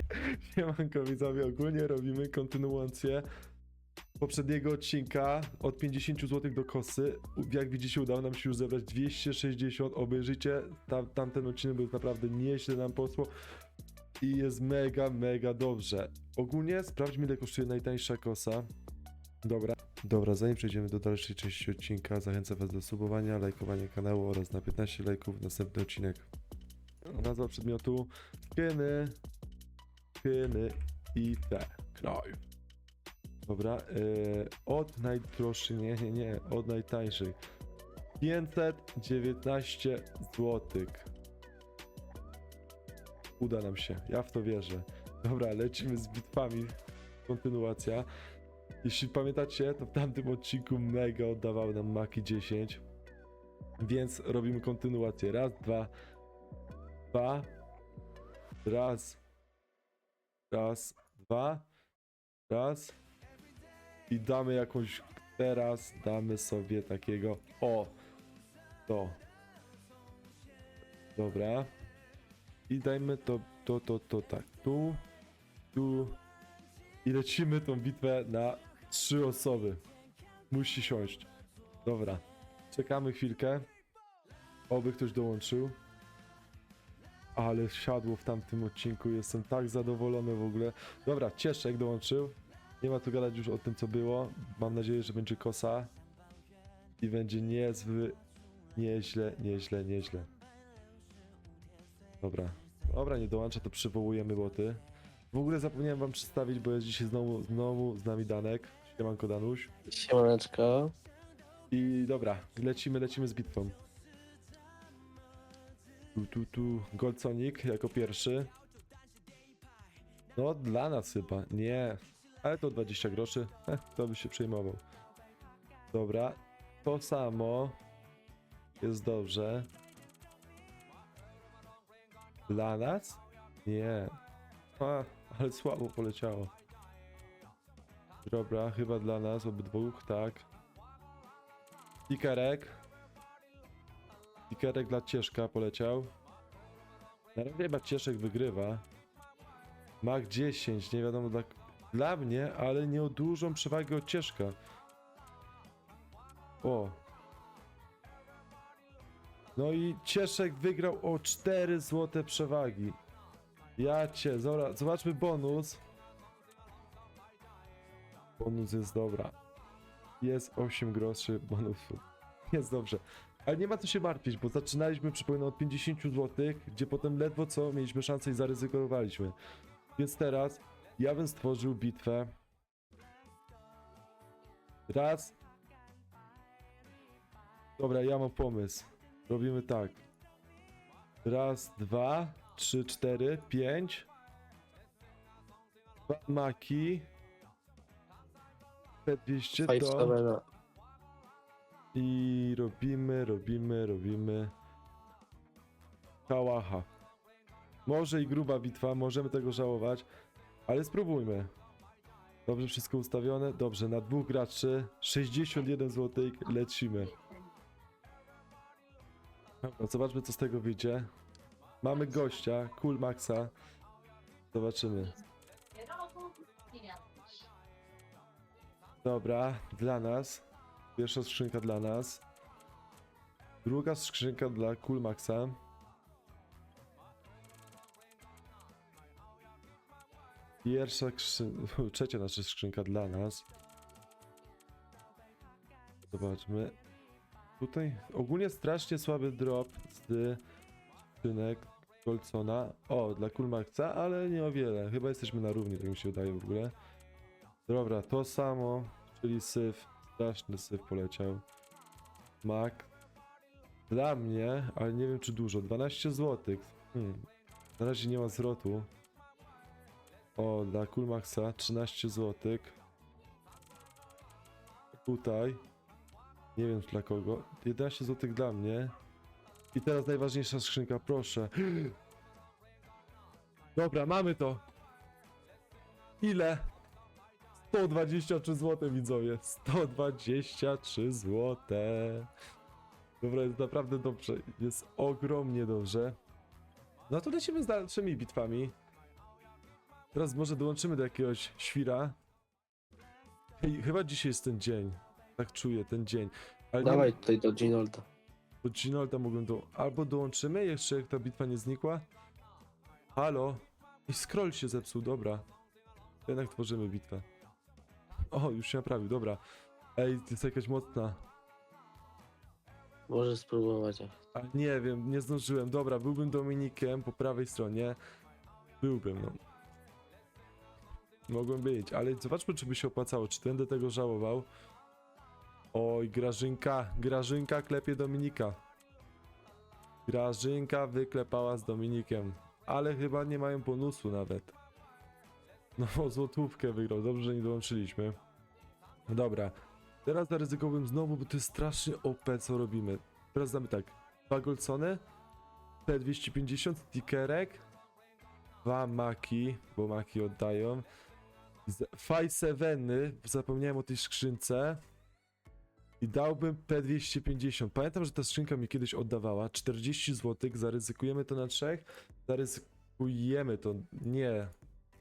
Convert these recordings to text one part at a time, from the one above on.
Siemanko widzowie, ogólnie robimy kontynuację poprzedniego odcinka od 50 zł do kosy. Jak widzicie udało nam się już zebrać 260, obejrzyjcie, tam, tamten odcinek był naprawdę nieźle nam posło i jest mega, mega dobrze. Ogólnie sprawdźmy ile kosztuje najtańsza kosa. Dobra. Dobra, zanim przejdziemy do dalszej części odcinka, zachęcam Was do subowania, lajkowania kanału oraz na 15 lajków następny odcinek. Nazwa przedmiotu skiny, skiny i te, knoj. Dobra, yy, od najdroższej, nie, nie, nie, od najtańszej. 519 zł. Uda nam się, ja w to wierzę. Dobra, lecimy z bitwami. Kontynuacja. Jeśli pamiętacie, to w tamtym odcinku mega oddawały nam Maki 10. Więc robimy kontynuację. Raz, dwa, dwa. Raz. Raz, dwa. Raz. I damy jakąś. Teraz damy sobie takiego. O! To. Dobra. I dajmy to, to, to, to tak. Tu, tu. I lecimy tą bitwę na trzy osoby. Musi siąść. Dobra. Czekamy chwilkę. Oby ktoś dołączył. Ale siadło w tamtym odcinku. Jestem tak zadowolony w ogóle. Dobra, Cieszek dołączył. Nie ma tu gadać już o tym, co było. Mam nadzieję, że będzie kosa. I będzie niezły. Nieźle, nieźle, nieźle. Dobra. Dobra, nie dołącza, to przywołujemy boty. W ogóle zapomniałem wam przedstawić, bo jest dzisiaj znowu, znowu z nami Danek. Siemanko Danuś. Siemaneczko. I dobra, lecimy, lecimy z bitwą. Tu, tu, tu. Gold Sonic jako pierwszy. No, dla nas chyba. Nie. Ale to 20 groszy. Heh, to by się przejmował. Dobra. To samo. Jest dobrze. Dla nas? Nie. A, ale słabo poleciało. Dobra, chyba dla nas obydwóch, tak. Ikerek. Ikerek dla Cieszka poleciał. Na razie chyba Cieszek wygrywa. Mach 10, nie wiadomo dla, dla mnie, ale nie o dużą przewagę od Cieszka. O. No i Cieszek wygrał o 4 złote przewagi. Ja cię, zora, zobaczmy bonus. Bonus jest dobra. Jest 8 groszy bonusu. Jest dobrze. Ale nie ma co się martwić, bo zaczynaliśmy przypomnę od 50 zł, gdzie potem ledwo co mieliśmy szansę i zaryzykowaliśmy. Więc teraz ja bym stworzył bitwę. Raz. Dobra, ja mam pomysł. Robimy tak. Raz, dwa, trzy, cztery, pięć. Dwa maki. P200 Five to... Stamina. I robimy, robimy, robimy. Kałacha. Może i gruba bitwa, możemy tego żałować, ale spróbujmy. Dobrze, wszystko ustawione? Dobrze, na dwóch graczy 61 zł, lecimy. Dobra, zobaczmy co z tego wyjdzie. Mamy gościa, Cool Maxa. Zobaczymy. Dobra, dla nas. Pierwsza skrzynka dla nas. Druga skrzynka dla Coolmaxa. Pierwsza skrzynka, trzecia nasza skrzynka dla nas. Zobaczmy. Tutaj ogólnie strasznie słaby drop z skrzynek Goldsona. O, dla Coolmaxa, ale nie o wiele. Chyba jesteśmy na równi, tak mi się wydaje w ogóle. Dobra, to samo, czyli syf. Straszny syf poleciał. Mac. Dla mnie, ale nie wiem czy dużo. 12 zł. Hmm. Na razie nie ma zwrotu. O, dla Coolmaxa 13 zł. Tutaj. Nie wiem dla kogo. 11 zł dla mnie. I teraz najważniejsza skrzynka, proszę. Dobra, mamy to. Ile? 123 zł widzowie. 123 zł. Dobra, jest naprawdę dobrze. Jest ogromnie dobrze. No to lecimy z dalszymi bitwami. Teraz może dołączymy do jakiegoś świra. Ej, chyba dzisiaj jest ten dzień. Tak czuję, ten dzień. Ale nie- Dawaj tutaj do Ginolda. Do Ginolda mogłem do... Albo dołączymy, jeszcze jak ta bitwa nie znikła. Halo? I scroll się zepsuł, dobra. To Jednak tworzymy bitwę. O, już się naprawił, dobra. Ej, to jest jakaś mocna. Możesz spróbować. A nie wiem, nie zdążyłem. Dobra, byłbym Dominikiem po prawej stronie. Byłbym, no. Mogłem być, ale zobaczmy, czy by się opłacało. Czy będę tego żałował? Oj, Grażynka, Grażynka klepie Dominika. Grażynka wyklepała z Dominikiem. Ale chyba nie mają bonusu nawet. No, złotówkę wygrał. Dobrze, że nie dołączyliśmy. No Dobra. Teraz zaryzykowałbym znowu, bo to jest strasznie OP, co robimy. Teraz damy tak. Dwa Golcony, P250, stickerek, dwa Maki, bo Maki oddają, Faj Seveny, zapomniałem o tej skrzynce i dałbym P250. Pamiętam, że ta skrzynka mi kiedyś oddawała 40 zł, zaryzykujemy to na trzech, zaryzykujemy to, nie,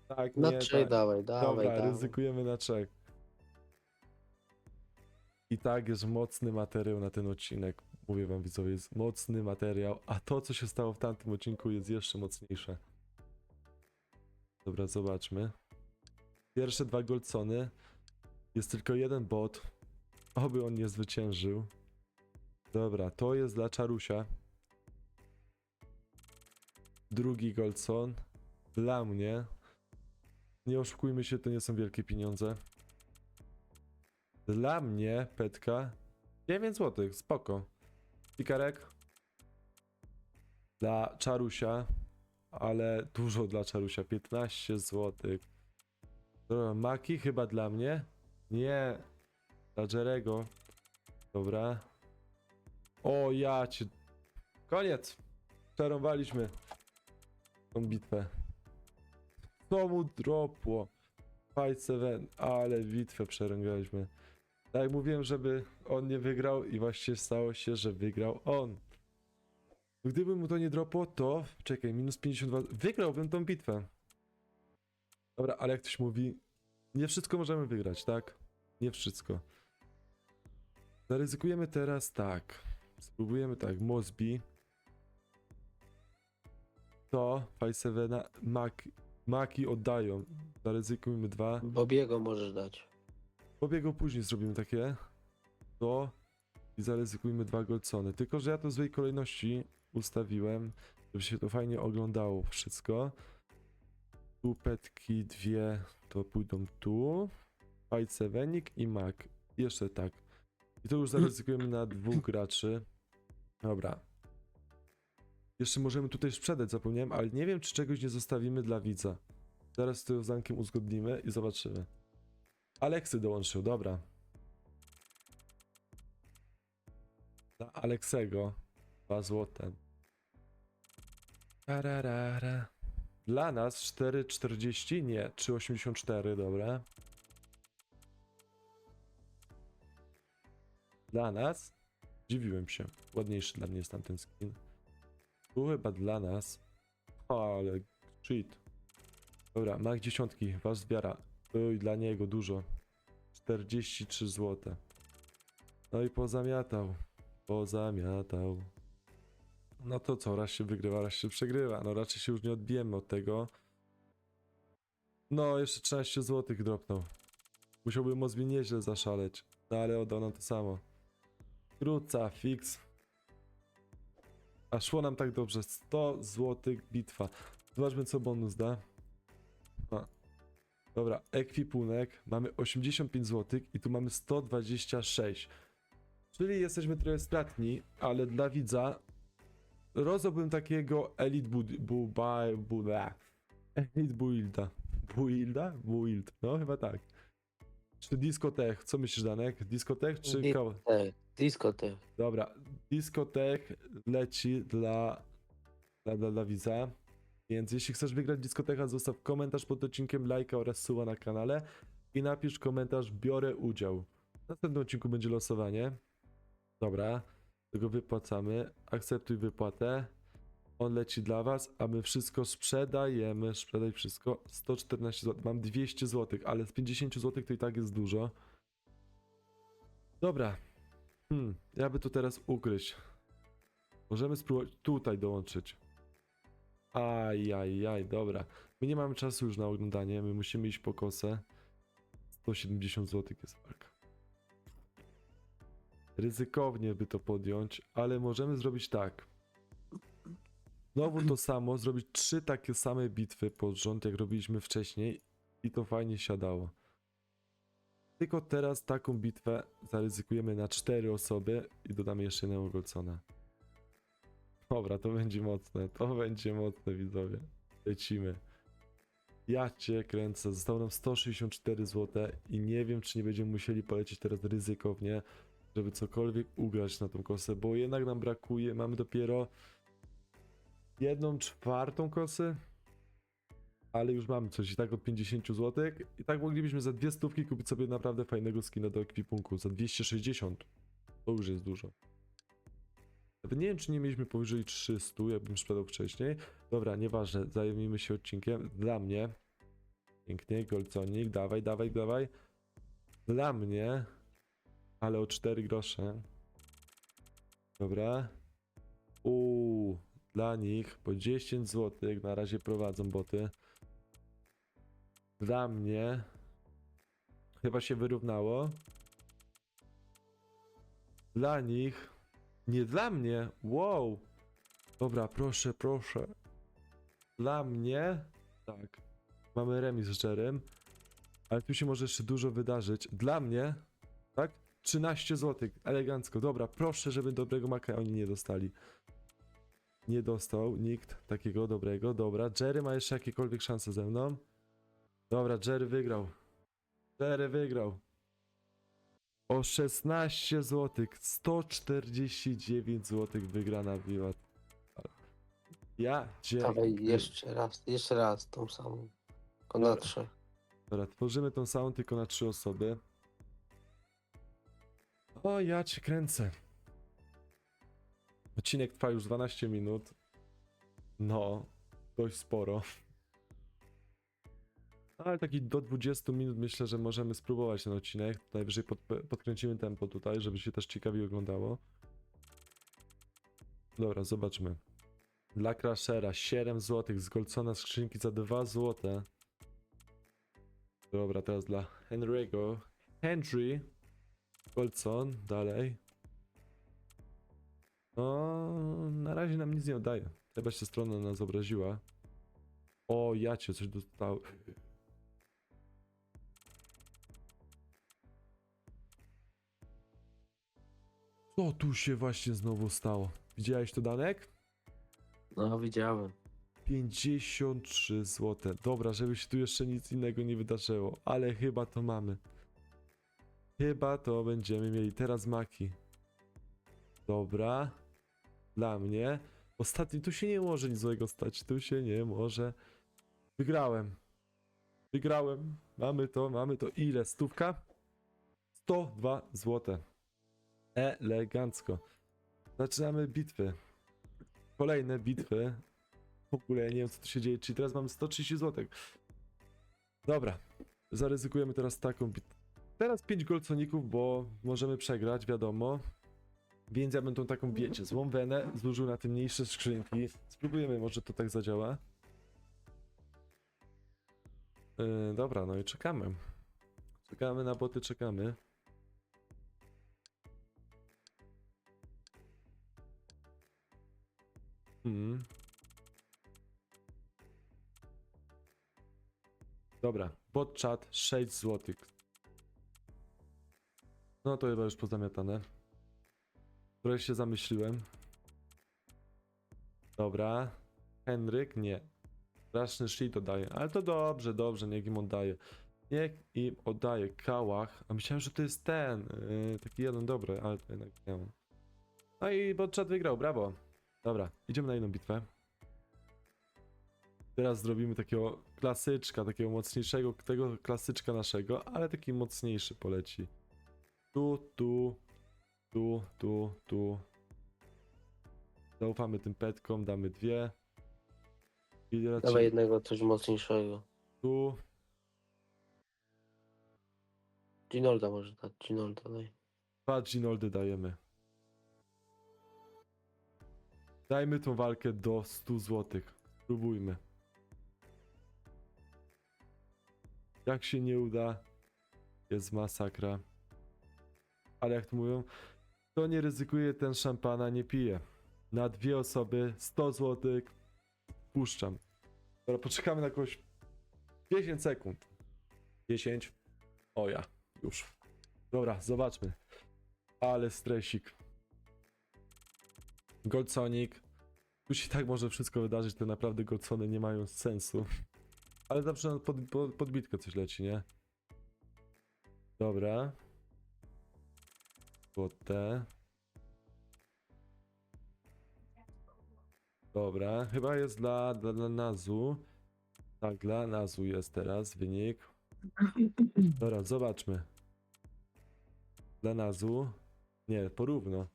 tak, Na nie, trzej tak. dawaj, dawaj, Dobra, dawaj. ryzykujemy na trzech. I tak jest mocny materiał na ten odcinek. Mówię wam widzowie, jest mocny materiał, a to co się stało w tamtym odcinku jest jeszcze mocniejsze. Dobra, zobaczmy. Pierwsze dwa Goldsony. Jest tylko jeden bot. Oby on nie zwyciężył. Dobra, to jest dla Czarusia. Drugi Goldson. Dla mnie. Nie oszukujmy się, to nie są wielkie pieniądze. Dla mnie, Petka, 9 zł, spoko. Pikarek. Dla Czarusia, ale dużo dla Czarusia, 15 zł. Maki chyba dla mnie? Nie, dla Jerego. Dobra. O, ja cię... Koniec! Przerąbaliśmy tą bitwę. Co mu dropło? Fight 7, ale bitwę przerągaliśmy. Tak jak mówiłem, żeby on nie wygrał i właśnie stało się, że wygrał on. Gdyby mu to nie dropło, to... Czekaj, minus 52... Wygrałbym tą bitwę. Dobra, ale jak ktoś mówi, nie wszystko możemy wygrać, tak? Nie wszystko. Zaryzykujemy teraz tak. Spróbujemy tak, Mosby. To, Fight 7, Mac, Maki oddają. Zaryzykujmy dwa. Bobiego możesz dać. Pobiegu później zrobimy takie. To i zaryzykujmy dwa golcony. Tylko, że ja to w złej kolejności ustawiłem, żeby się to fajnie oglądało wszystko. Tu petki dwie to pójdą tu. Fight Sevenik i Mac. Jeszcze tak. I to już zaryzykujemy na dwóch graczy. Dobra. Jeszcze możemy tutaj sprzedać, zapomniałem, ale nie wiem, czy czegoś nie zostawimy dla widza. Zaraz to z Ankiem uzgodnimy i zobaczymy. Aleksy dołączył, dobra. Dla Aleksego 2 złote. Tararara. Dla nas 4,40? Nie, 3,84, dobra. Dla nas? Dziwiłem się. Ładniejszy dla mnie jest tamten skin. Tu chyba dla nas. O, ale cheat. Dobra, mak dziesiątki, was zbiera. Oj, dla niego dużo. 43 zł. No i pozamiatał. Pozamiatał. No to co, raz się wygrywa, raz się przegrywa. No raczej się już nie odbijemy od tego. No, jeszcze 13 zł dropnął. Musiałby Mozbi nieźle zaszaleć. No ale oddał nam to samo. Króca, fix. A szło nam tak dobrze. 100 zł bitwa. Zobaczmy co bonus da. Dobra, ekwipunek. Mamy 85 zł i tu mamy 126. Czyli jesteśmy trochę stratni, ale dla widza rozdałbym takiego Elite. Bu... Ba... Bu... Ba. Elite Builda. Builda? Build. No chyba tak. Czy Discotech? Co myślisz, Danek? Discotech czy Di- kawa? Tak, Discotech. Dobra, Discotech leci dla, dla, dla, dla widza. Więc jeśli chcesz wygrać dyskotecha, zostaw komentarz pod odcinkiem, lajka oraz suba na kanale i napisz komentarz biorę udział. W następnym odcinku będzie losowanie. Dobra, tego wypłacamy. Akceptuj wypłatę. On leci dla was, a my wszystko sprzedajemy. Sprzedaj wszystko. 114 zł. Mam 200 zł, ale z 50 zł to i tak jest dużo. Dobra. Hmm, ja by to teraz ukryć. Możemy spróbować tutaj dołączyć. Aj, aj, aj, dobra. My nie mamy czasu już na oglądanie, my musimy iść po kosę. 170 zł jest walka. Ryzykownie by to podjąć, ale możemy zrobić tak. Znowu to samo, zrobić trzy takie same bitwy pod rząd, jak robiliśmy wcześniej i to fajnie siadało. Tylko teraz taką bitwę zaryzykujemy na cztery osoby i dodamy jeszcze jednego Golcona. Dobra, to będzie mocne, to będzie mocne widzowie. Lecimy. Ja cię kręcę, zostało nam 164 zł i nie wiem czy nie będziemy musieli polecieć teraz ryzykownie, żeby cokolwiek ugrać na tą kosę, bo jednak nam brakuje, mamy dopiero jedną czwartą kosy, ale już mamy coś i tak od 50 zł i tak moglibyśmy za dwie stówki kupić sobie naprawdę fajnego skina do ekwipunku, za 260, to już jest dużo. Nie wiem, czy nie mieliśmy powyżej 300, jakbym sprzedał wcześniej. Dobra, nieważne, zajmijmy się odcinkiem. Dla mnie, pięknie, golconik, dawaj, dawaj, dawaj. Dla mnie, ale o 4 grosze. Dobra. Uuu, dla nich po 10 zł, na razie prowadzą boty. Dla mnie, chyba się wyrównało. Dla nich, nie dla mnie, wow. Dobra, proszę, proszę. Dla mnie, tak, mamy remis z Jerem, ale tu się może jeszcze dużo wydarzyć. Dla mnie, tak, 13 zł, elegancko. Dobra, proszę, żeby dobrego maka oni nie dostali. Nie dostał nikt takiego dobrego. Dobra, Jerry ma jeszcze jakiekolwiek szanse ze mną. Dobra, Jerry wygrał. Jerry wygrał. O 16 zł. 149 zł wygrana biła. Ja cię. Dawaj jeszcze raz, jeszcze raz tą samą. Tylko na Dobra. trzy. Dobra, tworzymy tą samą tylko na trzy osoby. O, ja cię kręcę. Odcinek trwa już 12 minut. No, dość sporo. Ale taki do 20 minut myślę, że możemy spróbować ten odcinek. Najwyżej pod, podkręcimy tempo tutaj, żeby się też ciekawie oglądało. Dobra, zobaczmy. Dla Crashera 7 zł, z Golcona skrzynki za 2 zł. Dobra, teraz dla Henry'ego. Henry. Golcon, dalej. No, na razie nam nic nie oddaje. Chyba się strona nas obraziła. O, ja cię coś dostał. Co tu się właśnie znowu stało? Widziałeś to, Danek? No, widziałem. 53 zł. Dobra, żeby się tu jeszcze nic innego nie wydarzyło, ale chyba to mamy. Chyba to będziemy mieli teraz maki. Dobra. Dla mnie. Ostatni tu się nie może nic złego stać. Tu się nie może. Wygrałem. Wygrałem. Mamy to, mamy to. Ile? Stówka? 102 zł. Elegancko. Zaczynamy bitwy. Kolejne bitwy. W ogóle nie wiem co tu się dzieje, czyli teraz mamy 130 zł. Dobra, zaryzykujemy teraz taką bit. Teraz 5 golconików, bo możemy przegrać, wiadomo. Więc ja bym tą taką, wiecie, złą wenę zużył na te mniejsze skrzynki. Spróbujemy, może to tak zadziała. Yy, dobra, no i czekamy. Czekamy na boty, czekamy. Hmm. Dobra, bot chat 6 zł. No to chyba już pozamiatane. Trochę się zamyśliłem. Dobra. Henryk? Nie. Straszny shit oddaje. Ale to dobrze, dobrze, niech im oddaje. Niech im oddaje. Kałach. A myślałem, że to jest ten. Yy, taki jeden dobry, ale to jednak nie mam. No i bot chat wygrał, brawo. Dobra, idziemy na inną bitwę. Teraz zrobimy takiego klasyczka, takiego mocniejszego, tego klasyczka naszego, ale taki mocniejszy poleci. Tu, tu, tu, tu, tu. Zaufamy tym petkom, damy dwie. I Dawaj jednego coś mocniejszego. tu. Ginolda może dać, Ginolda daj. Dwa Ginoldy dajemy. Dajmy tą walkę do 100 zł. Spróbujmy. Jak się nie uda, jest masakra. Ale jak to mówią, kto nie ryzykuje, ten szampana nie pije. Na dwie osoby 100 zł puszczam. Dobra, poczekamy na jakąś 10 sekund. 10. O ja, już. Dobra, zobaczmy. Ale stresik. Gold Sonic. Tu się tak może wszystko wydarzyć, te naprawdę Goldsony nie mają sensu. Ale zawsze pod, pod, podbitkę coś leci, nie? Dobra. Złote. Dobra, chyba jest dla, dla, dla Nazu. Tak, dla Nazu jest teraz wynik. Dobra, zobaczmy. Dla Nazu. Nie, porówno.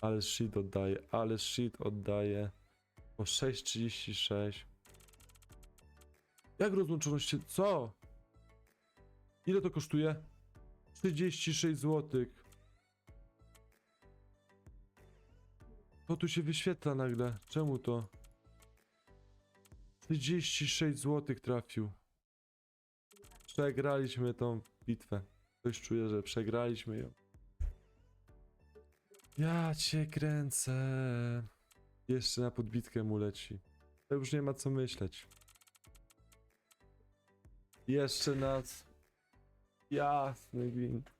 Ale shit oddaje, ale shit oddaje. O 6,36. Jak rozłączoność się... Co? Ile to kosztuje? 36 zł. To tu się wyświetla nagle. Czemu to? 36 zł trafił. Przegraliśmy tą bitwę. Coś czuję, że przegraliśmy ją. Ja cię kręcę. Jeszcze na podbitkę mu leci. To już nie ma co myśleć. Jeszcze nas. Jasny gwint.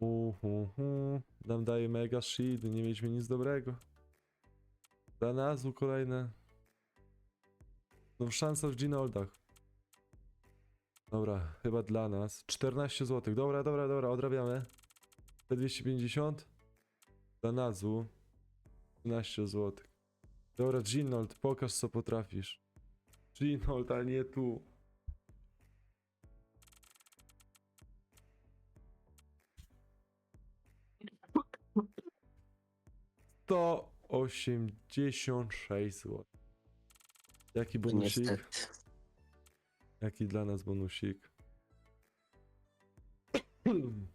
Uhuhu. Nam daje mega shit, nie mieliśmy nic dobrego. Dla nas kolejne. No szansa w Ginoldach. Dobra, chyba dla nas. 14 zł. Dobra, dobra, dobra, odrabiamy. Te 250. Dla nazu. 13 zł. Dobra, Ginold, pokaż co potrafisz. Ginold, a nie tu. To 86 zł. Jaki bonusik? Niestety. Jaki dla nas bonusik?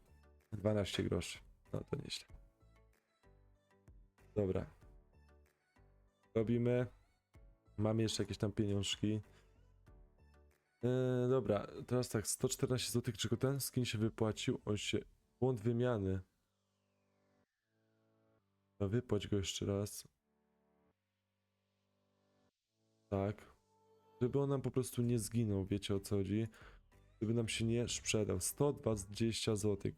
12 groszy. No to nieźle. Dobra. Robimy. Mamy jeszcze jakieś tam pieniążki. Yy, dobra, teraz tak, 114 zł, czy ten skin się wypłacił? On się... Błąd wymiany. No wypłać go jeszcze raz. Tak. Żeby on nam po prostu nie zginął, wiecie o co chodzi? Żeby nam się nie sprzedał. 120 zł.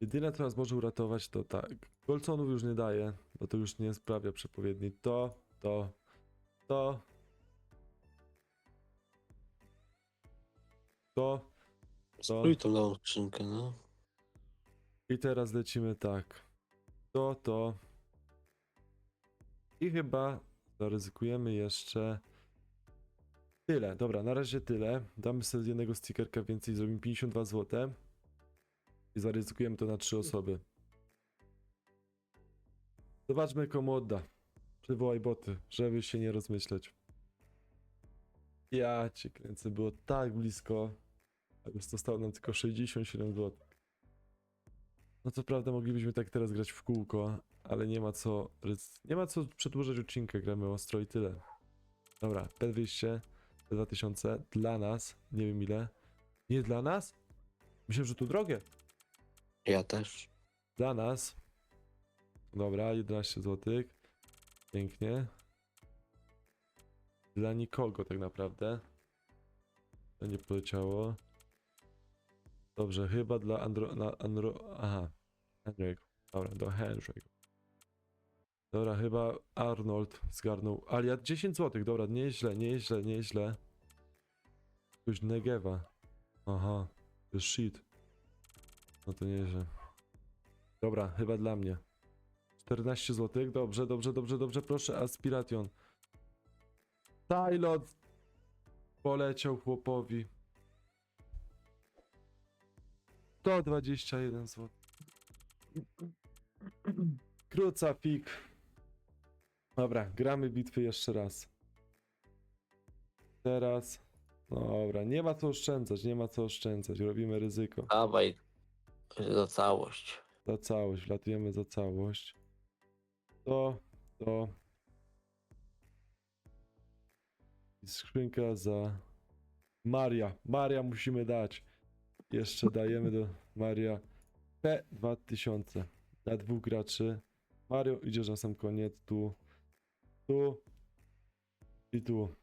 Jedyne, co nas może uratować, to tak. Golconów już nie daje, bo to już nie sprawia przepowiedni. To, to, to. To. Spróbuj nową skrzynkę, no. I teraz lecimy tak. To, to. I chyba zaryzykujemy jeszcze tyle. Dobra, na razie tyle. Damy sobie jednego stickerka więcej, zrobimy 52 zł. I zaryzykujemy to na trzy osoby. Zobaczmy komu odda. Przywołaj boty, żeby się nie rozmyśleć. Ja cię kręcę, było tak blisko. A już zostało nam tylko 67 zł. No co prawda moglibyśmy tak teraz grać w kółko, ale nie ma co, nie ma co przedłużać odcinka, gramy ostro i tyle. Dobra, P200, P2000, dla nas, nie wiem ile. Nie dla nas? Myślałem, że to drogie. Ja też. Dla nas. Dobra, 11 zł. Pięknie. Dla nikogo tak naprawdę. To nie poleciało. Dobrze, chyba dla Andro... Na Andro... Aha. Henryk. Dobra, do Henryk. Dobra, chyba Arnold zgarnął. Ale ja 10 zł, dobra, nieźle, nieźle, nieźle. Coś Negewa. Aha, to shit. No to nieźle. Dobra, chyba dla mnie. 14 zł. Dobrze, dobrze, dobrze, dobrze. Proszę, Aspiration. Tylot poleciał chłopowi. 121 zł. Króca fik. Dobra, gramy bitwy jeszcze raz. Teraz. Dobra, nie ma co oszczędzać, nie ma co oszczędzać. Robimy ryzyko. Dawaj za całość. Za całość, latujemy za całość. To, to. I skrzynka za Maria. Maria musimy dać. Jeszcze dajemy do Maria P2000 na dwóch graczy. Mario idziesz na sam koniec. Tu, tu i tu.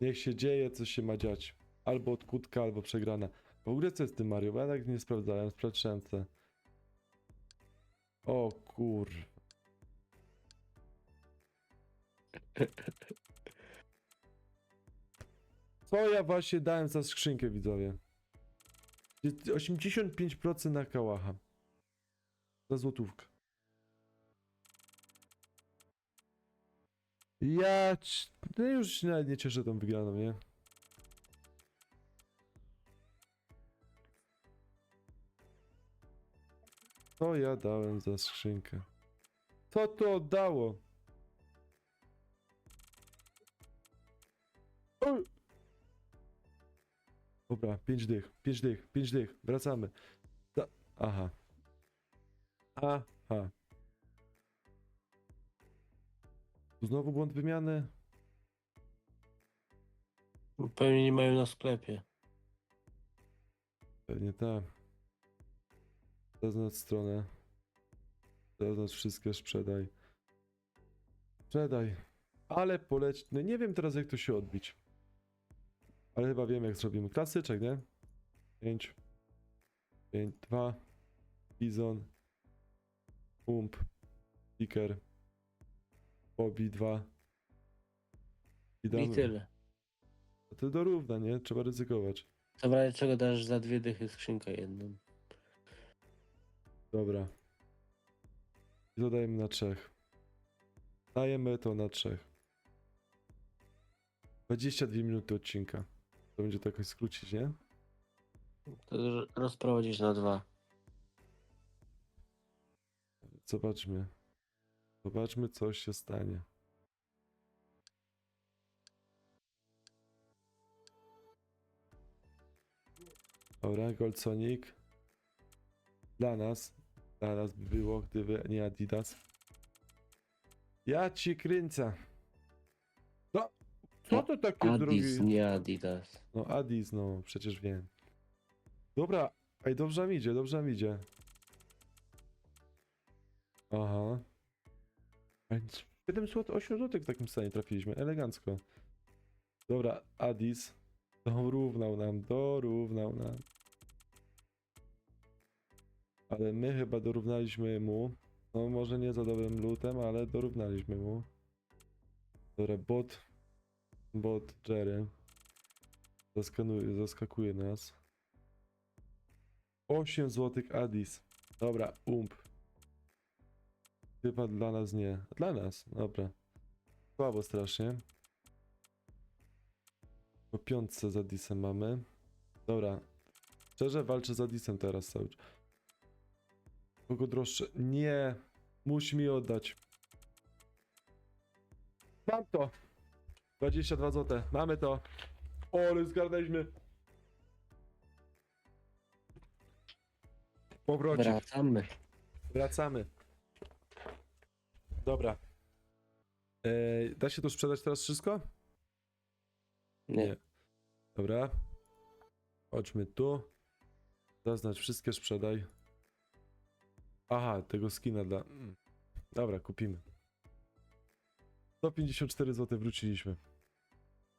Niech się dzieje, co się ma dziać. Albo odkutka, albo przegrana. W ogóle co jest z tym Mario? Bo ja tak nie sprawdzałem, sprawdziłem se. O kur... Co ja właśnie dałem za skrzynkę, widzowie? 85% na kałacha. Za złotówkę. Ja c- no już się nawet nie cieszę tą wygraną, nie? Co ja dałem za skrzynkę? Co to oddało? Oj! Dobra, 5 dych, 5 dych, 5 dych, wracamy. Da Aha. Aha. Znowu błąd wymiany. Pewnie nie mają na sklepie. Pewnie tak. Zaznacz stronę. Zaznacz wszystkie, sprzedaj. Sprzedaj. Ale poleć. No nie wiem teraz, jak to się odbić. Ale chyba wiem, jak zrobimy. Klasyczek, nie? 5, 5, 2, Bizon, Pump, Picker. Obi-2. I I tyle. A to dorówna, nie? Trzeba ryzykować. To czego dasz za dwie dychy skrzynkę jedną. Dobra. I dodajemy na trzech. Dajemy to na trzech. 22 minuty odcinka. To będzie to jakoś skrócić, nie? To r- na dwa. Zobaczmy. Zobaczmy, co się stanie. Dobra, Gold Sonic. Dla nas. Dla nas by było, gdyby nie Adidas. Ja ci kręcę. No, co to takie Adis, drogie? nie Adidas. No Adis, no, przecież wiem. Dobra, ej, dobrze mi idzie, dobrze mi idzie. Aha. Ej, 7 zł, 8 zł w takim stanie trafiliśmy, elegancko. Dobra, Adis. Dorównał nam, dorównał nam. Ale my chyba dorównaliśmy mu. No może nie za dobrym lutem, ale dorównaliśmy mu. Dobra, bot. Bot Jerry. Zaskanuje, zaskakuje nas. 8 zł Addis. Dobra, ump. Chyba dla nas nie. Dla nas, dobra. Słabo strasznie. Po piątce z Addisem mamy. Dobra. Szczerze walczę z Addisem teraz cały czas. Kogo droższe? Nie. Musi mi oddać. Mam to. 22 zł. Mamy to. O, ale zgarnęliśmy. Wracamy. Wracamy. Dobra. Ej, da się tu sprzedać teraz wszystko? Nie. Dobra. Chodźmy tu. Zaznacz wszystkie sprzedaj. Aha, tego skina dla... mm. Dobra, kupimy. 154 zł wróciliśmy.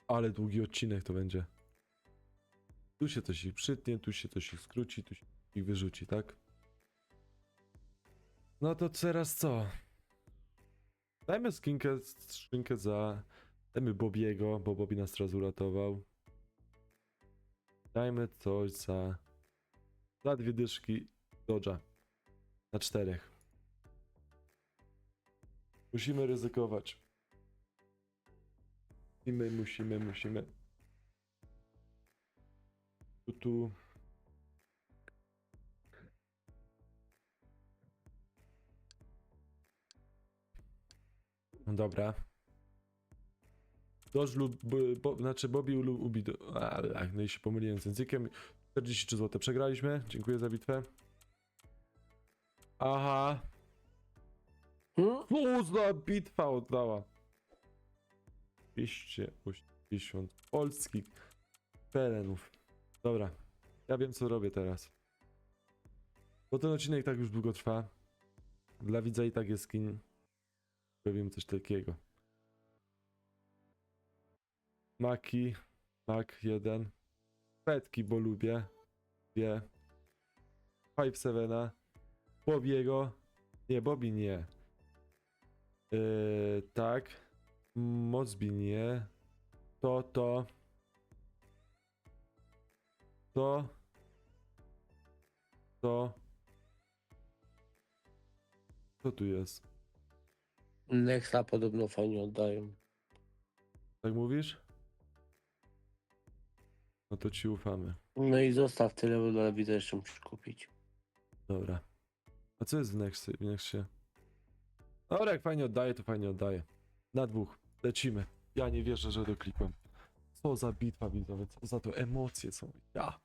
Ale długi odcinek to będzie. Tu się coś ich przytnie, tu się coś ich skróci, tu się ich wyrzuci, tak? No to teraz co? Dajmy skinkę, skrzynkę za... Dajmy Bobiego, bo Bobby nas teraz uratował. Dajmy coś za... Za dwie dyszki Dodge'a. Na czterech. Musimy ryzykować. Musimy, musimy, musimy. Tu, tu. Dobra. Doż lub, bo, znaczy Bobby lub Ubi, a, no i się pomyliłem z językiem. 43 zł przegraliśmy, dziękuję za bitwę. Aha, Hmm? co za bitwa oddała. 280 polskich pelenów. Dobra, ja wiem co robię teraz. Bo ten odcinek tak już długo trwa. Dla widza i tak jest skin. Robimy coś takiego. Maki, Mak 1. Petki, bo lubię. Dwie. Five Sevena. Bobiego. Nie, Bobby nie. Yy, tak. Mozbi nie. To, to. To. To. Co tu jest? Nexa podobno fajnie oddają. Tak mówisz? No to ci ufamy. No i zostaw tyle, bo dla widza jeszcze musisz kupić. Dobra. A co jest w Nexie? W Nexie? Dobra, jak fajnie oddaje, to fajnie oddaje. Na dwóch. Lecimy. Ja nie wierzę, że doklikłem. Co za bitwa widzowie, co za to emocje są. Ja.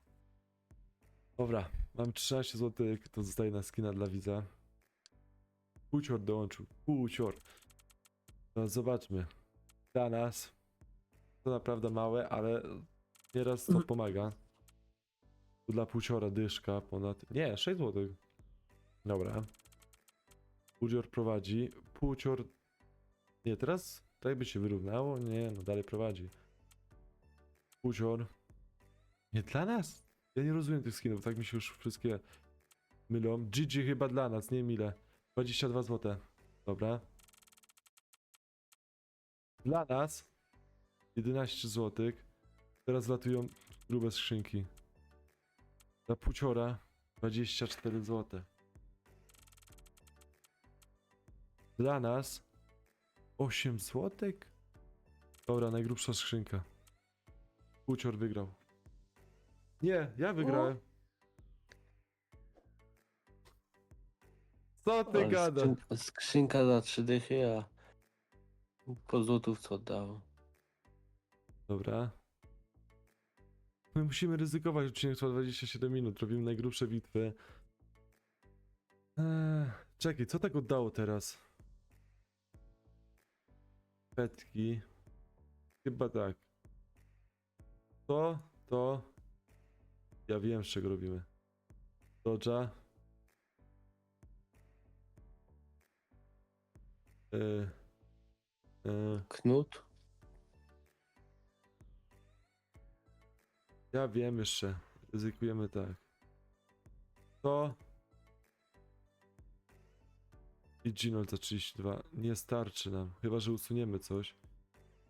Dobra, mam 13 zł, to zostaje na skina dla widza. Pucior dołączył. Pucior. No zobaczmy. Dla nas to naprawdę małe, ale nieraz to pomaga. Tu dla Puciora dyszka ponad... Nie, 6 zł. Dobra. Pucior prowadzi. Pucior... Nie, teraz tak jakby się wyrównało. Nie, no dalej prowadzi. Pucior. Nie dla nas? Ja nie rozumiem tych skinów, tak mi się już wszystkie mylą. GG chyba dla nas, nie mile. 22 zł. Dobra. Dla nas 11 zł. Teraz latują grube skrzynki. Dla Puciora 24 zł. Dla nas 8 zł? Dobra, najgrubsza skrzynka. Pucior wygrał. Nie, ja wygrałem. Co ty gadasz? skrzynka, skrzynka za trzy dychy, a po złotówce oddało. Dobra. My musimy ryzykować, odcinek trwa 27 minut, robimy najgrubsze bitwy. Eee, czekaj, co tak oddało teraz? Petki. Chyba tak. To, to. Ja wiem, z czego robimy. Dodża. Eee, eee. Knut? Ja wiem jeszcze. Ryzykujemy tak. To. I Ginol za 32. Nie starczy nam. Chyba, że usuniemy coś.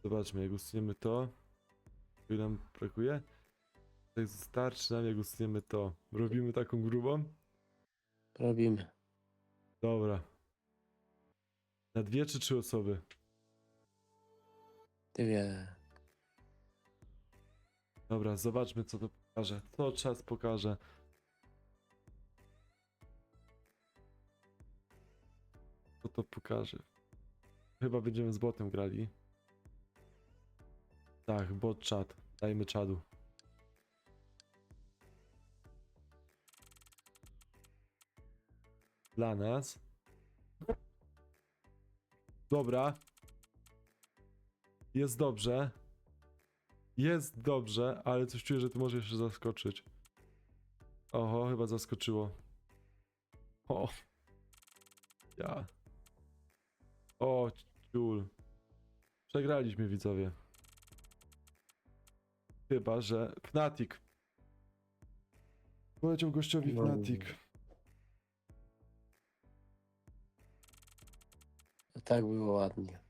Zobaczmy, jak usuniemy to. Ile nam brakuje? Tak starczy nam, jak usuniemy to. Robimy taką grubą? Robimy. Dobra. Na dwie czy trzy osoby? Ty wie. Dobra, zobaczmy co to pokaże. Co czas pokaże. Co to pokaże. Chyba będziemy z botem grali. Tak, bot chat. Dajmy czadu. Dla nas. Dobra. Jest dobrze. Jest dobrze, ale coś czuję, że tu może jeszcze zaskoczyć. Oho, chyba zaskoczyło. O. Ja. O, ciul. Przegraliśmy, widzowie. Chyba, że... Fnatic. Poleciał gościowi No. Fnatic. Tak było ładnie.